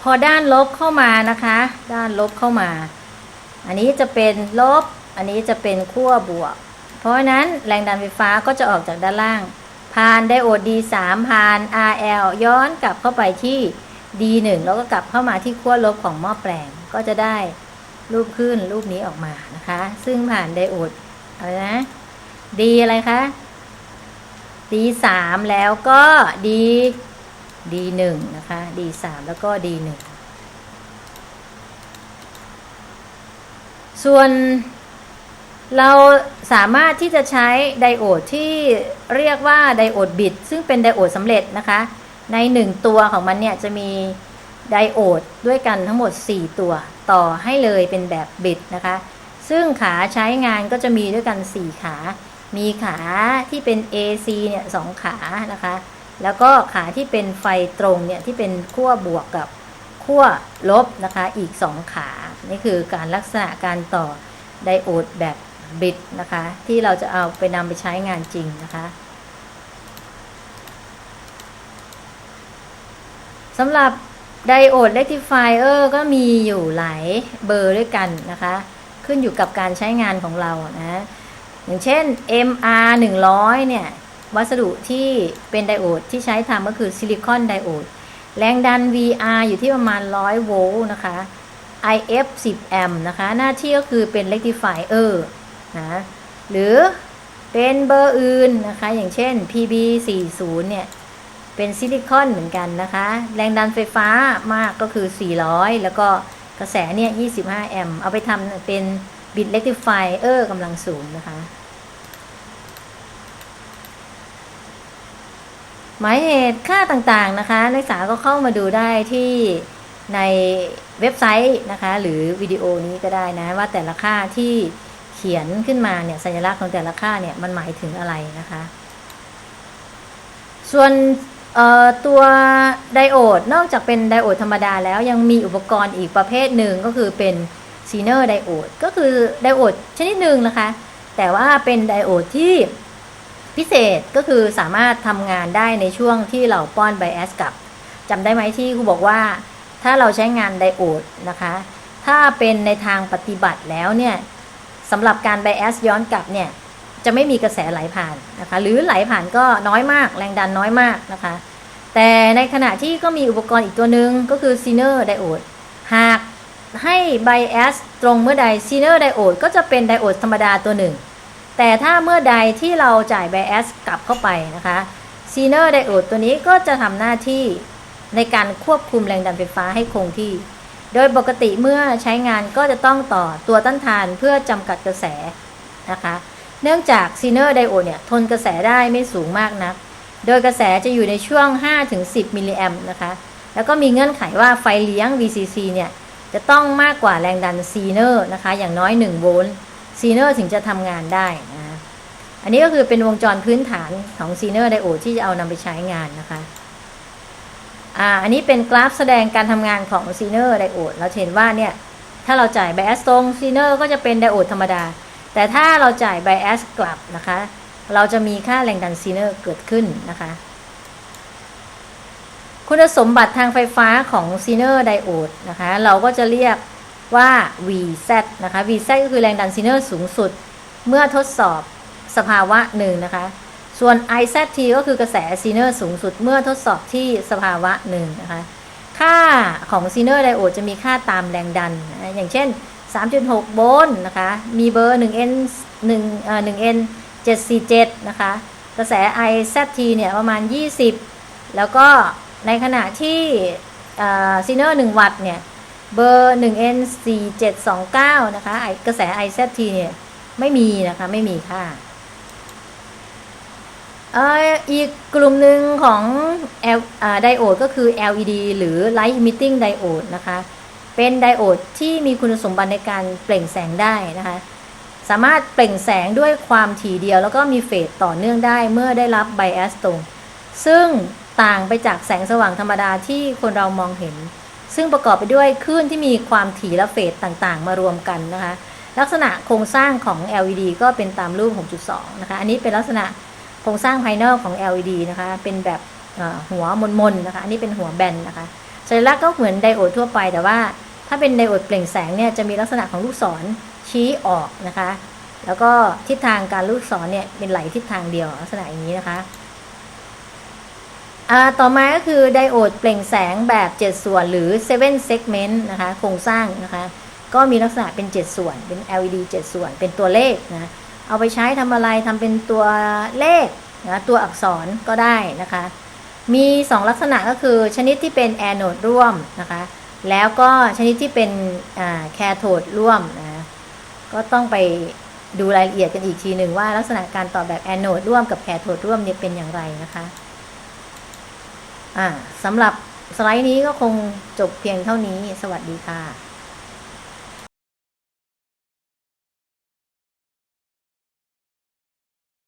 พอด้านลบเข้ามานะคะ ด้านลบเข้ามา อันนี้จะเป็นลบ อันนี้จะเป็นขั้วบวก เพราะนั้นแรงดันไฟฟ้าก็จะออกจากด้านล่าง ผ่านไดโอด D3 ผ่าน RL ย้อนกลับเข้าไปที่ D1 แล้วก็กลับเข้ามาที่ขั้วลบของหม้อแปลงก็จะได้รูปขึ้นรูปนี้ออกมานะคะ ซึ่งผ่านไดโอดอะไรนะ D อะไรคะ D3 แล้วก็ D D1 นะคะ D3 แล้วก็ D1 ส่วนเราสามารถที่จะใช้ไดโอดที่เรียกว่าไดโอดบิด ซึ่งเป็นไดโอดสำเร็จนะคะ ใน 1 ตัวของมันเนี่ยจะมีไดโอดด้วยกันทั้งหมด 4 ตัวต่อให้เลยเป็นแบบบิดนะคะ ซึ่งขาใช้งานก็จะมีด้วยกัน 4 ขา มีขาที่เป็น AC เนี่ยสองขานะคะ แล้วก็ขาที่เป็นไฟตรงเนี่ยที่เป็นขั้วบวกกับขั้วลบนะคะอีก 2 ขา นี่คือการลักษณะการต่อไดโอดแบบบิดนะคะ ที่เราจะเอาไปนำไปใช้งานจริงนะคะสำหรับไดโอดเ e ก t ิฟายเออร์ก็มีอยู่หลายเบอร์ด้วยกันนะคะ ขึ้นอยู่กับการใช้งานของเรานะ อย่างเช่น MR 100 เนี่ย วัสดุที่เป็นไดโอดที่ใช้ทำก็คือซิลิคอนไดโอด แรงดัน VR อยู่ที่ประมาณ 100 โวลต์นะคะ IF 10 แอมป์นะคะ หน้าที่ก็คือเป็น rectifier นะ หรือเป็นเบอร์อื่นนะคะ อย่างเช่น PB 40เนี่ย เป็นซิลิคอนเหมือนกันนะคะ แรงดันไฟฟ้ามากก็คือ 400 แล้วก็กระแสเนี่ย 25 แอมป์ เอาไปทำเป็นบิด rectifier กำลังสูงนะคะ หมายเหตุค่าต่างๆนะคะ นักศึกษาก็เข้ามาดูได้ที่ในเว็บไซต์นะคะ หรือวิดีโอนี้ก็ได้นะ ว่าแต่ละค่าที่เขียนขึ้นมาเนี่ยสัญลักษณ์ของแต่ละค่าเนี่ยมันหมายถึงอะไรนะคะ ส่วนตัวไดโอดนอกจากเป็นไดโอดธรรมดาแล้วยังมีอุปกรณ์อีกประเภทหนึ่งก็คือเป็นซีเนอร์ไดโอดก็คือไดโอดชนิดหนึ่งนะคะ แต่ว่าเป็นไดโอดที่ พิเศษก็คือสามารถทำงานได้ในช่วงที่เราป้อนไบแอสกับจำได้ไหมที่ครูบอกว่าถ้าเราใช้งานไดโอดนะคะ ถ้าเป็นในทางปฏิบัติแล้วเนี่ยสำหรับการไบแอสย้อนกลับเนี่ยจะไม่มีกระแสไหลผ่านนะคะ หรือไหลผ่านก็น้อยมาก แรงดันน้อยมากนะคะ แต่ในขณะที่ก็มีอุปกรณ์อีกตัวหนึ่งก็คือซีเนอร์ไดโอดหากให้ไบแอสตรงเมื่อใดซีเนอร์ไดโอดก็จะเป็นไดโอดธรรมดาตัวหนึ่ง แต่ถ้าเมื่อใดที่เราจ่ายไบแอสกลับเข้าไปนะคะซีเนอร์ไดโอดตัวนี้ก็จะทำหน้าที่ในการควบคุมแรงดันไฟฟ้าให้คงที่ โดยปกติเมื่อใช้งานก็จะต้องต่อตัวต้านทานเพื่อจำกัดกระแสนะคะ เนื่องจากซีเนอร์ไดโอดเนี่ยทนกระแสได้ไม่สูงมากนะัก โดยกระแสจะอยู่ในช่วง 5-10 มิลลิแอมป์นะคะ แล้วก็มีเงื่อนไขว่าไฟเลี้ยง VCC เนี่ยจะต้องมากกว่าแรงดันซีเนอร์นะคะ อย่างน้อย 1 โวลต์ ซีเนอร์ถึงจะทำงานได้นะอันนี้ก็คือเป็นวงจรพื้นฐานของซีเนอร์ไดโอดที่จะเอานำไปใช้งานนะคะอ่าอันนี้เป็นกราฟแสดงการทำงานของซีเนอร์ไดโอดเราเห็นว่าเนี่ย ถ้าเราจ่ายไบแอสตรงซีเนอร์ก็จะเป็นไดโอดธรรมดา แต่ถ้าเราจ่ายไบแอสกลับนะคะ เราจะมีค่าแรงดันซีเนอร์เกิดขึ้นนะคะคุณสมบัติทางไฟฟ้าของซีเนอร์ไดโอดนะคะ เราก็จะเรียก ว่า VZ นะคะ VZ ก็คือแรงดันซีเนอร์สูงสุด เมื่อทดสอบสภาวะหนึ่งนะคะ ส่วน IZT ก็คือกระแสซีเนอร์สูงสุด เมื่อทดสอบที่สภาวะหนึ่งนะคะ ค่าของซีเนอร์ไดโอดจะมีค่าตามแรงดัน อย่างเช่น 3.6 โวลต์นะคะ มีเบอร์ 1N 1เอ่อ 1N 747 นะคะ กระแส IZT เนี่ยประมาณ 20 แล้วก็ในขณะที่ซีเนอร์ 1 วัตต์เนี่ย เบอร์ 1N 4729 นะคะไอกระแส IZT เนี่ยไม่มีนะคะ ไม่มีค่าอีกกลุ่มหนึ่งของ L ไดโอดก็คือ LED หรือ Light Emitting Diode นะคะ เป็นไดโอดที่มีคุณสมบัติในการเปล่งแสงได้นะคะ สามารถเปล่งแสงด้วยความถี่เดียว แล้วก็มีเฟสต่อเนื่องได้เมื่อได้รับไบแอสตรง ซึ่งต่างไปจากแสงสว่างธรรมดาที่คนเรามองเห็น ซึ่งประกอบไปด้วยคลื่นที่มีความถี่และเฟสต่างๆ มารวมกันนะคะ ลักษณะโครงสร้างของ LED ก็เป็นตามรูป 6.2 นะคะ อันนี้เป็นลักษณะโครงสร้างภายนอกของ LED นะคะ เป็นแบบหัวมนๆนะคะ อันนี้เป็นหัวแบนนะคะสัญลักษณ์ก็เหมือนไดโอดทั่วไปแต่ว่าถ้าเป็นไดโอดเปล่งแสงเนี่ยจะมีลักษณะของลูกศรชี้ออกนะคะ แล้วก็ทิศทางการลูกศรเนี่ยเป็นไหลทิศทางเดียวลักษณะอย่างนี้นะคะ ต่อมาก็คือไดโอดเปล่งแสงแบบ 7 ส่วนหรือ 7 segment นะคะโครงสร้างนะคะก็มีลักษณะเป็น 7 ส่วนเป็น LED 7 ส่วนเป็นตัวเลขนะเอาไปใช้ทำอะไรทำเป็นตัวเลขนะตัวอักษรก็ได้นะคะ มี 2 ลักษณะก็คือชนิดที่เป็นแอนโ d ดร่วมนะคะแล้วก็ชนิดที่เป็นแคโทดร่วมนะก็ต้องไปดูรายละเอียดกันอีกทีหนึ่งว่าลักษณะการต่อแบบแอนโ d ดร่วมกับแคโทดร่วมเนี่ยเป็นอย่างไรนะคะ อ่าสำหรับสไลด์นี้ก็คงจบเพียงเท่านี้ สวัสดีค่ะ